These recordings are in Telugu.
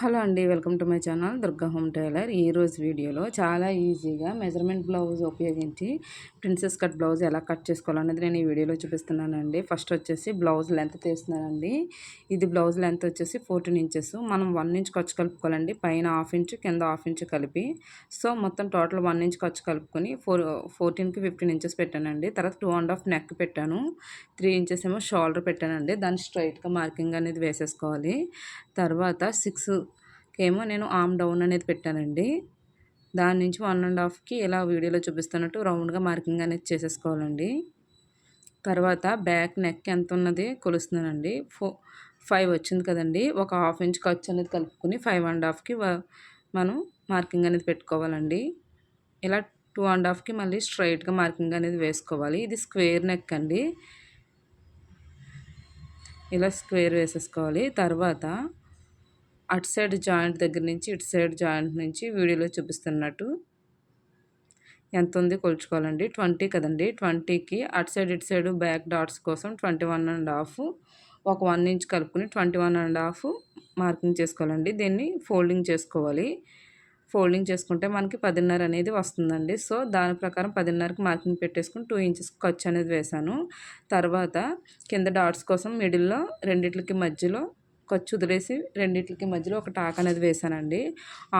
హలో అండి welcome to my channel Durga home tailor. ఈరోజు వీడియోలో చాలా ఈజీగా మెజర్మెంట్ బ్లౌజ్ ఉపయోగించి ప్రిన్సెస్ కట్ బ్లౌజ్ ఎలా కట్ చేసుకోవాలనేది నేను ఈ వీడియోలో చూపిస్తున్నానండి. ఫస్ట్ వచ్చేసి బ్లౌజ్ లెంత్ తీస్తున్నానండి. ఇది బ్లౌజ్ లెంత్ వచ్చేసి ఫోర్టీన్ ఇంచెస్. మనం వన్ ఇంచ్ ఖర్చు కలుపుకోవాలండి. పైన హాఫ్ ఇంచ్ కింద హాఫ్ ఇంచ్ కలిపి. సో మొత్తం టోటల్ వన్ ఇంచ్ ఖర్చు కలుపుకొని ఫోర్ ఫోర్టీన్కి ఫిఫ్టీన్ ఇంచెస్ పెట్టానండి. తర్వాత టూ అండ్ హాఫ్ నెక్ పెట్టాను. త్రీ ఇంచెస్ ఏమో షోల్డర్ పెట్టానండి. దాన్ని స్ట్రైట్గా మార్కింగ్ అనేది వేసేసుకోవాలి. తర్వాత సిక్స్ ఏమో నేను ఆమ్ డౌన్ అనేది పెట్టానండి. దాని నుంచి వన్ అండ్ హాఫ్కి ఇలా వీడియోలో చూపిస్తున్నట్టు రౌండ్గా మార్కింగ్ అనేది చేసేసుకోవాలండి. తర్వాత బ్యాక్ నెక్ ఎంత ఉన్నది కొలుస్తున్నానండి. ఫో ఫైవ్ వచ్చింది కదండి. ఒక హాఫ్ ఇంచ్ ఖర్చు అనేది కలుపుకొని ఫైవ్ అండ్ హాఫ్కి మనం మార్కింగ్ అనేది పెట్టుకోవాలండి. ఇలా టూ అండ్ హాఫ్కి మళ్ళీ స్ట్రైట్గా మార్కింగ్ అనేది వేసుకోవాలి. ఇది స్క్వేర్ నెక్ అండి. ఇలా స్క్వేర్ వేసేసుకోవాలి. తర్వాత అటు సైడ్ జాయింట్ దగ్గర నుంచి ఇటు సైడ్ జాయింట్ నుంచి వీడియోలో చూపిస్తున్నట్టు. ఎంత ఉంది కొలుచుకోవాలండి? ట్వంటీ కదండి. ట్వంటీకి అటు సైడ్ ఇటు సైడ్ బ్యాక్ డాట్స్ కోసం ట్వంటీ వన్ అండ్ హాఫ్. ఒక వన్ ఇంచ్ కలుపుకొని twenty one and half marking చేసుకోవాలండి. దీన్ని ఫోల్డింగ్ చేసుకోవాలి. ఫోల్డింగ్ చేసుకుంటే మనకి పదిన్నర అనేది వస్తుందండి. సో దాని ప్రకారం పదిన్నరకి మార్కింగ్ పెట్టేసుకుని టూ ఇంచెస్ ఖర్చు అనేది వేశాను. తర్వాత కింద డాట్స్ కోసం మిడిల్లో రెండిట్లకి మధ్యలో ఖర్చు వదిలేసి రెండింటికి మధ్యలో ఒక టాక్ అనేది వేసానండి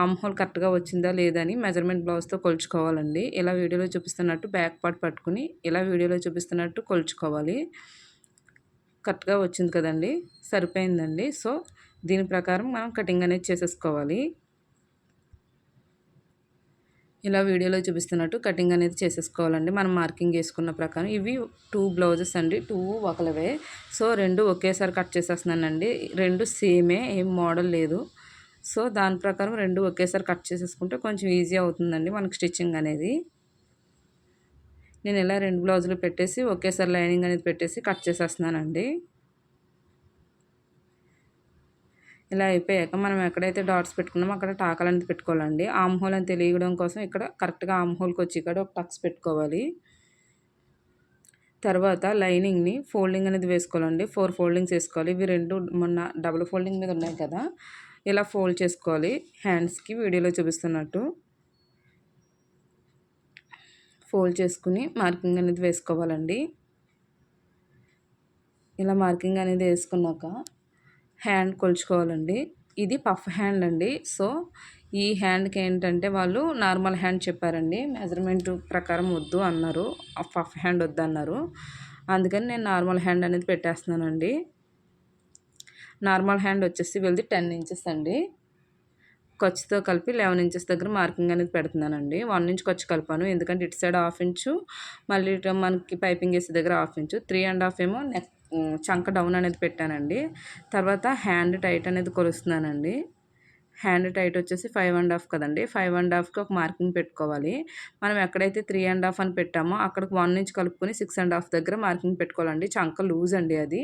ఆమ్ హోల్ కరెక్ట్గా వచ్చిందా లేదని మెజర్మెంట్ బ్లౌజ్తో కొలుచుకోవాలండి. ఇలా వీడియోలో చూపిస్తున్నట్టు బ్యాక్ పార్ట్ పట్టుకుని ఇలా వీడియోలో చూపిస్తున్నట్టు కొలుచుకోవాలి. కరెక్ట్గా వచ్చింది కదండి. సరిపోయిందండి. సో దీని ప్రకారం మనం కటింగ్ అనేది చేసేసుకోవాలి. ఇలా వీడియోలో చూపిస్తున్నట్టు కటింగ్ అనేది చేసేసుకోవాలండి. మనం మార్కింగ్ చేసుకున్న ప్రకారం ఇవి టూ బ్లౌజెస్ అండి. టూ ఒకలవే. సో రెండు ఒకేసారి కట్ చేసేస్తున్నానండి. రెండు సేమే ఏం మోడల్ లేదు. సో దాని ప్రకారం రెండు ఒకేసారి కట్ చేసేసుకుంటే కొంచెం ఈజీ అవుతుందండి మనకు స్టిచ్చింగ్ అనేది. నేను ఇలా రెండు బ్లౌజులు పెట్టేసి ఒకేసారి లైనింగ్ అనేది పెట్టేసి కట్ చేసేస్తున్నానండి. ఇలా అయిపోయాక మనం ఎక్కడైతే డాట్స్ పెట్టుకున్నామో అక్కడ టాకలు అనేది పెట్టుకోవాలండి. ఆమ్ హోల్ అని తెలియడం కోసం ఇక్కడ కరెక్ట్గా ఆమ్ హోల్కి వచ్చి ఇక్కడ ఒక టక్స్ పెట్టుకోవాలి. తర్వాత లైనింగ్ని ఫోల్డింగ్ అనేది వేసుకోవాలండి. ఫోర్ ఫోల్డింగ్స్ వేసుకోవాలి. ఇవి రెండు మొన్న డబుల్ ఫోల్డింగ్ మీద ఉన్నాయి కదా. ఇలా ఫోల్డ్ చేసుకోవాలి. హ్యాండ్స్కి వీడియోలో చూపిస్తున్నట్టు. ఫోల్డ్ చేసుకుని మార్కింగ్ అనేది వేసుకోవాలండి. ఇలా మార్కింగ్ అనేది వేసుకున్నాక హ్యాండ్ కొలుచుకోవాలండి. ఇది పఫ్ హ్యాండ్ అండి. సో ఈ హ్యాండ్కి ఏంటంటే వాళ్ళు నార్మల్ హ్యాండ్ చెప్పారండి. మెజర్మెంట్ ప్రకారం వద్దు అన్నారు. పఫ్ హ్యాండ్ వద్దు అన్నారు అందుకని నేను నార్మల్ హ్యాండ్ అనేది పెట్టేస్తున్నానండి. నార్మల్ హ్యాండ్ వచ్చేసి వెళ్తే టెన్ ఇంచెస్ అండి. ఖర్చుతో కలిపి లెవెన్ ఇంచెస్ దగ్గర మార్కింగ్ అనేది పెడుతున్నానండి. వన్ ఇంచ్ ఖర్చు కలిపాను. ఎందుకంటే ఇటు సైడ్ హాఫ్ ఇంచు మళ్ళీ మనకి పైపింగ్ వేసే దగ్గర half inch. Three and half ఏమో నెక్ చంక డౌన్ అనేది పెట్టానండి. తర్వాత హ్యాండ్ టైట్ అనేది కొలుస్తున్నానండి. హ్యాండ్ టైట్ వచ్చేసి ఫైవ్ అండ్ హాఫ్ కదండి. ఫైవ్ అండ్ హాఫ్కి ఒక మార్కింగ్ పెట్టుకోవాలి. మనం ఎక్కడైతే త్రీ అండ్ హాఫ్ అని పెట్టామో అక్కడికి వన్ ఇంచ్ కలుపుకొని సిక్స్ అండ్ హాఫ్ దగ్గర మార్కింగ్ పెట్టుకోవాలండి. చంక లూజ్ అండి అది.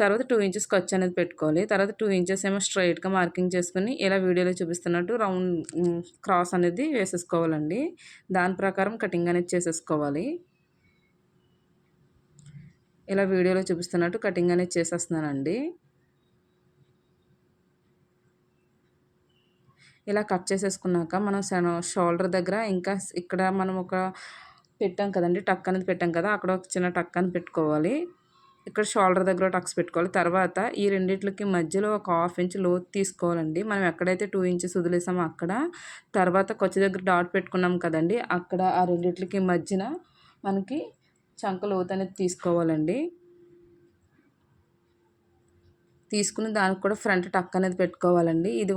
తర్వాత టూ ఇంచెస్ ఖర్చు అనేది పెట్టుకోవాలి. తర్వాత టూ ఇంచెస్ ఏమో స్ట్రైట్గా మార్కింగ్ చేసుకుని ఇలా వీడియోలో చూపిస్తున్నట్టు రౌండ్ క్రాస్ అనేది వేసేసుకోవాలండి. దాని ప్రకారం కటింగ్ అనేది చేసేసుకోవాలి. ఇలా వీడియోలో చూపిస్తున్నట్టు కటింగ్ అనేది చేసేస్తున్నానండి. ఇలా కట్ చేసేసుకున్నాక మనం షోల్డర్ దగ్గర ఇంకా ఇక్కడ మనం ఒక పెట్టాం కదండి టక్ అనేది పెట్టాం కదా అక్కడ ఒక చిన్న టక్ అని పెట్టుకోవాలి. ఇక్కడ షోల్డర్ దగ్గర టక్స్ పెట్టుకోవాలి. తర్వాత ఈ రెండిట్లకి మధ్యలో ఒక హాఫ్ ఇంచ్ లోతు తీసుకోవాలండి. మనం ఎక్కడైతే టూ ఇంచెస్ వదిలేసామో అక్కడ. తర్వాత కొచ్చి దగ్గర డాట్ పెట్టుకున్నాం కదండి అక్కడ ఆ రెండిట్లకి మధ్యన మనకి చంక లోతు అనేది తీసుకోవాలండి. తీసుకుని దానికి కూడా ఫ్రంట్ టక్ అనేది పెట్టుకోవాలండి. ఇది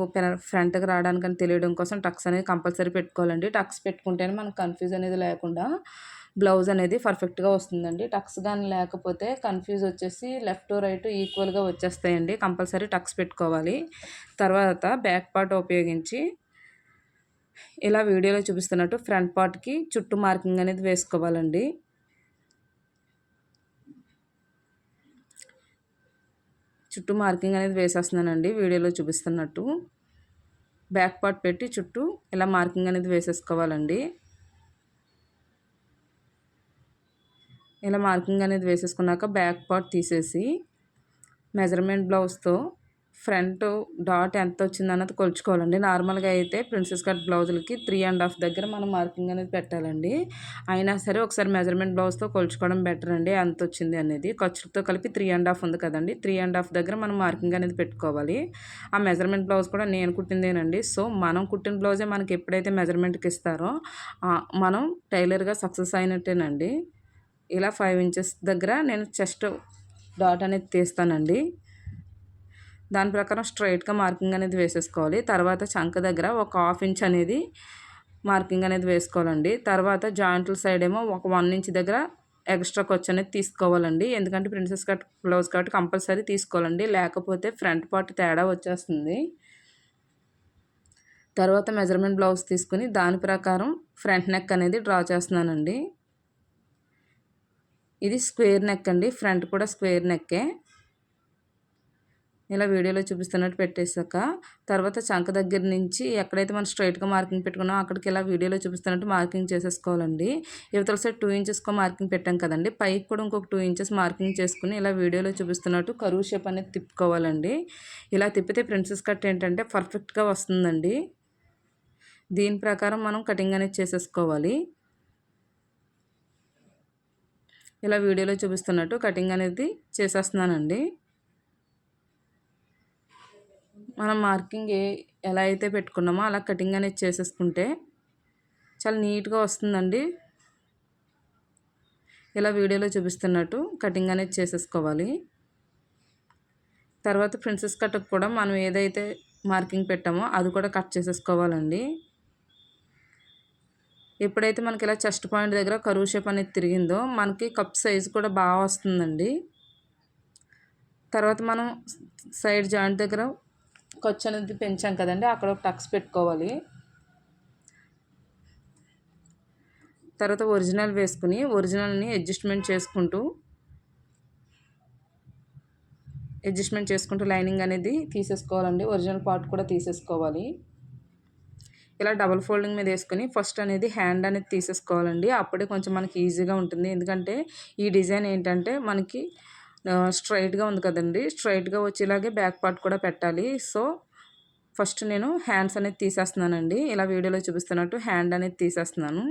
ఫ్రంట్కి రావడానికని తెలియడం కోసం టక్స్ అనేది కంపల్సరీ పెట్టుకోవాలండి. టక్స్ పెట్టుకుంటేనే మనకు కన్ఫ్యూజ్ అనేది లేకుండా బ్లౌజ్ అనేది పర్ఫెక్ట్గా వస్తుందండి. టక్స్ కానీ లేకపోతే కన్ఫ్యూజ్ వచ్చేసి లెఫ్ట్ రైట్ ఈక్వల్గా వచ్చేస్తాయండి. కంపల్సరీ టక్స్ పెట్టుకోవాలి. తర్వాత బ్యాక్ పార్ట్ ఉపయోగించి ఇలా వీడియోలో చూపిస్తున్నట్టు ఫ్రంట్ పార్ట్కి చుట్టూ మార్కింగ్ అనేది వేసుకోవాలండి. చుట్టూ మార్కింగ్ అనేది వేసేస్తున్నానండి వీడియోలో చూపిస్తున్నట్టు. బ్యాక్ పార్ట్ పెట్టి చుట్టూ ఇలా మార్కింగ్ అనేది వేసేసుకోవాలండి. ఇలా మార్కింగ్ అనేది వేసేసుకున్నాక బ్యాక్ పార్ట్ తీసేసి మెజర్మెంట్ బ్లౌజ్తో ఫ్రంట్ డాట్ ఎంత వచ్చింది అన్నది కొలుచుకోవాలండి. నార్మల్గా అయితే ప్రిన్సెస్ కట్ బ్లౌజులకి త్రీ అండ్ హాఫ్ దగ్గర మనం మార్కింగ్ అనేది పెట్టాలండి. అయినా సరే ఒకసారి మెజర్మెంట్ బ్లౌజ్తో కొలుచుకోవడం బెటర్ అండి. ఎంత వచ్చింది అనేది. ఖర్చులతో కలిపి త్రీ అండ్ హాఫ్ ఉంది కదండి. త్రీ అండ్ హాఫ్ దగ్గర మనం మార్కింగ్ అనేది పెట్టుకోవాలి. ఆ మెజర్మెంట్ బ్లౌజ్ కూడా నేను కుట్టిందేనండి. సో మనం కుట్టిన బ్లౌజే మనకి ఎప్పుడైతే మెజర్మెంట్కి ఇస్తారో మనం టైలర్గా సక్సెస్ అయినట్టేనండి. ఇలా ఫైవ్ ఇంచెస్ దగ్గర నేను చెస్ట్ డాట్ అనేది తీస్తానండి. దాని ప్రకారం స్ట్రైట్గా మార్కింగ్ అనేది వేసేసుకోవాలి. తర్వాత చంక దగ్గర ఒక హాఫ్ ఇంచ్ అనేది మార్కింగ్ అనేది వేసుకోవాలండి. తర్వాత జాయింట్ల సైడ్ ఏమో ఒక వన్ ఇంచ్ దగ్గర ఎక్స్ట్రా ఖర్చు అనేది తీసుకోవాలండి. ఎందుకంటే ప్రిన్సెస్ కట్ బ్లౌజ్ కాబట్టి కంపల్సరీ తీసుకోవాలండి. లేకపోతే ఫ్రంట్ పార్ట్ తేడా వచ్చేస్తుంది. తర్వాత మెజర్మెంట్ బ్లౌజ్ తీసుకుని దాని ప్రకారం ఫ్రంట్ నెక్ అనేది డ్రా చేస్తున్నానండి. ఇది స్క్వేర్ నెక్ అండి. ఫ్రంట్ కూడా స్క్వేర్ నెక్కే. ఇలా వీడియోలో చూపిస్తున్నట్టు పెట్టేశాక తర్వాత చంక దగ్గర నుంచి ఎక్కడైతే మనం స్ట్రైట్గా మార్కింగ్ పెట్టుకున్నామో అక్కడికి ఇలా వీడియోలో చూపిస్తున్నట్టు మార్కింగ్ చేసేసుకోవాలండి. ఇవతల సైడ్ టూ ఇంచెస్కో మార్కింగ్ పెట్టాం కదండి. పైకి కూడా ఇంకొక టూ ఇంచెస్ మార్కింగ్ చేసుకుని ఇలా వీడియోలో చూపిస్తున్నట్టు కరువు షేప్ అనేది తిప్పుకోవాలండి. ఇలా తిప్పితే ప్రిన్సెస్ కట్ ఏంటంటే పర్ఫెక్ట్గా వస్తుందండి. దీని ప్రకారం మనం కటింగ్ అనేది చేసేసుకోవాలి. ఇలా వీడియోలో చూపిస్తున్నట్టు కటింగ్ అనేది చేసేస్తున్నానండి. మనం మార్కింగ్ ఏ ఎలా అయితే పెట్టుకున్నామో అలా కటింగ్ అనేది చేసేసుకుంటే చాలా నీట్గా వస్తుందండి. ఇలా వీడియోలో చూపిస్తున్నట్టు కటింగ్ అనేది చేసేసుకోవాలి. తర్వాత ప్రిన్సెస్ కట్కు కూడా మనం ఏదైతే మార్కింగ్ పెట్టామో అది కూడా కట్ చేసేసుకోవాలండి. ఎప్పుడైతే మనకి ఇలా చెస్ట్ పాయింట్ దగ్గర కరువు షేప్ అనేది తిరిగిందో మనకి కప్ సైజు కూడా బాగా వస్తుందండి. తర్వాత మనం సైడ్ జాయింట్ దగ్గర ఖర్చు అనేది పెంచాం కదండి అక్కడ ఒక టక్స్ పెట్టుకోవాలి. తర్వాత ఒరిజినల్ వేసుకుని ఒరిజినల్ని అడ్జస్ట్మెంట్ చేసుకుంటూ అడ్జస్ట్మెంట్ చేసుకుంటూ లైనింగ్ అనేది తీసేసుకోవాలండి ఒరిజినల్ పార్ట్ కూడా తీసేసుకోవాలి. ఇలా డబల్ ఫోల్డింగ్ మీద వేసుకుని ఫస్ట్ అనేది హ్యాండ్ అనేది తీసేసుకోవాలండి అప్పుడే కొంచెం మనకి ఈజీగా ఉంటుంది. ఎందుకంటే ఈ డిజైన్ ఏంటంటే మనకి స్ట్రైట్గా ఉంది కదండి. స్ట్రైట్గా వచ్చేలాగే బ్యాక్ పార్ట్ కూడా పెట్టాలి. సో ఫస్ట్ నేను హ్యాండ్స్ అనేది తీసేస్తున్నానండి. ఇలా వీడియోలో చూపిస్తున్నట్టు హ్యాండ్ అనేది తీసేస్తున్నాను.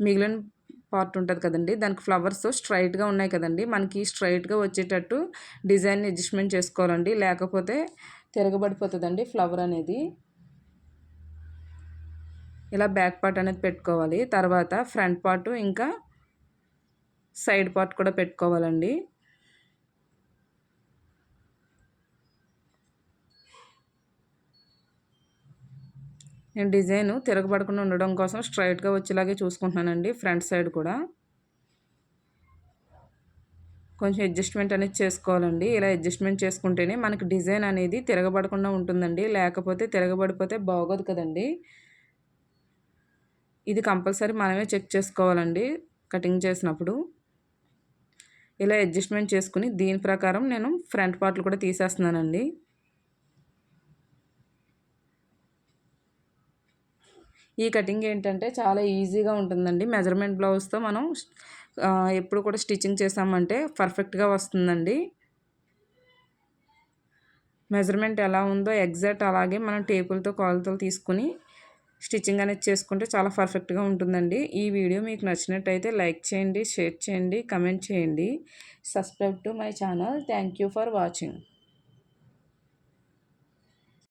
మిగిలిన పార్ట్ ఉంటుంది కదండి. దానికి ఫ్లవర్స్ స్ట్రైట్గా ఉన్నాయి కదండి. మనకి స్ట్రైట్గా వచ్చేటట్టు డిజైన్ అడ్జస్ట్మెంట్ చేసుకోవాలండి. లేకపోతే తిరగబడిపోతుందండి ఫ్లవర్ అనేది. ఇలా బ్యాక్ పార్ట్ అనేది పెట్టుకోవాలి. తర్వాత ఫ్రంట్ పార్ట్ ఇంకా సైడ్ పార్ట్ కూడా పెట్టుకోవాలండి. నేను డిజైన్ తిరగబడకుండా ఉండడం కోసం స్ట్రైట్గా వచ్చేలాగే చూసుకుంటున్నానండి ఫ్రంట్ సైడ్ కూడా. కొంచెం అడ్జస్ట్మెంట్ అనేది చేసుకోవాలండి. ఇలా అడ్జస్ట్మెంట్ చేసుకుంటేనే మనకి డిజైన్ అనేది తిరగబడకుండా ఉంటుందండి. లేకపోతే తిరగబడిపోతే బాగోదు కదండి. ఇది కంపల్సరీ మనమే చెక్ చేసుకోవాలండి కటింగ్ చేసినప్పుడు. ఇలా అడ్జస్ట్మెంట్ చేసుకుని దీని ప్రకారం నేను ఫ్రంట్ పార్ట్లు కూడా తీసేస్తున్నానండి. ఈ కటింగ్ ఏంటంటే చాలా ఈజీగా ఉంటుందండి. మెజర్మెంట్ బ్లౌజ్తో మనం ఎప్పుడు కూడా స్టిచ్చింగ్ చేసామంటే పర్ఫెక్ట్గా వస్తుందండి. మెజర్మెంట్ ఎలా ఉందో ఎగ్జాక్ట్ అలాగే మనం టేపులతో కాలుతో తీసుకుని స్టిచ్చింగ్ అనేది చేసుకుంటే చాలా పర్ఫెక్ట్గా ఉంటుందండి. ఈ వీడియో మీకు నచ్చినట్టయితే లైక్ చేయండి షేర్ చేయండి కమెంట్ చేయండి. Subscribe to my channel. Thank you for watching.